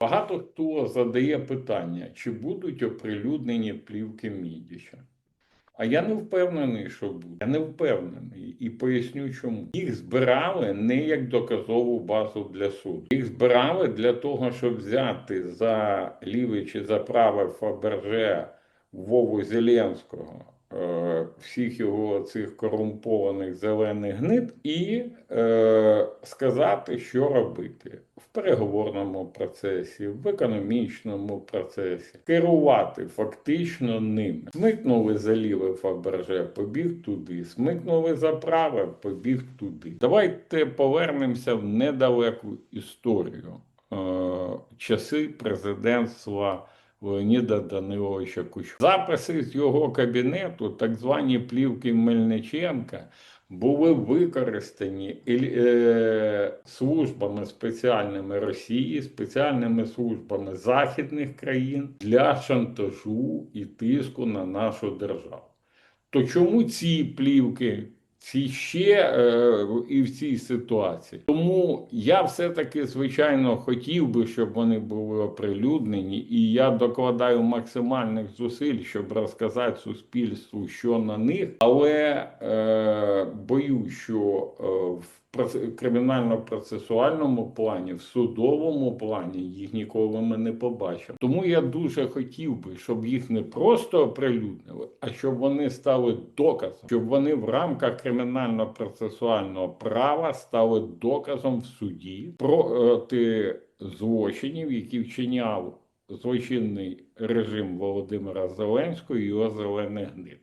Багато хто задає питання, чи будуть оприлюднені плівки Мідіча. А я не впевнений, що буде. Я не впевнений і поясню чому. Їх збирали не як доказову базу для суду. Їх збирали для того, щоб взяти за ліве чи за праве Фаберже Вову Зеленського, е, всіх його цих корумпованих зелених гнид, і е, сказати, що робити в переговорному процесі, в економічному процесі, керувати фактично ними. Смикнули за ліве Фаберже, побіг туди, смикнули за праве, побіг туди. Давайте повернемося в недалеку історію. Е, часи президентства Леоніда Даниловича Кучма. Записи з його кабінету, так звані плівки Мельниченка, були використані е, службами спеціальними Росії, спеціальними службами західних країн для шантажу і тиску на нашу державу. То чому ці плівки? Ці ще е, і в цій ситуації. Тому я все-таки, звичайно, хотів би, щоб вони були оприлюднені, і я докладаю максимальних зусиль, щоб розказати суспільству, що на них, але е, боюсь, що е, в кримінально-процесуальному плані, в судовому плані їх ніколи ми не побачимо. Тому я дуже хотів би, щоб їх не просто оприлюднили, а щоб вони стали доказом, щоб вони в рамках кримінально-процесуального права стали доказом в суді проти злочинів, які вчиняв злочинний режим Володимира Зеленського і його зелених гнид.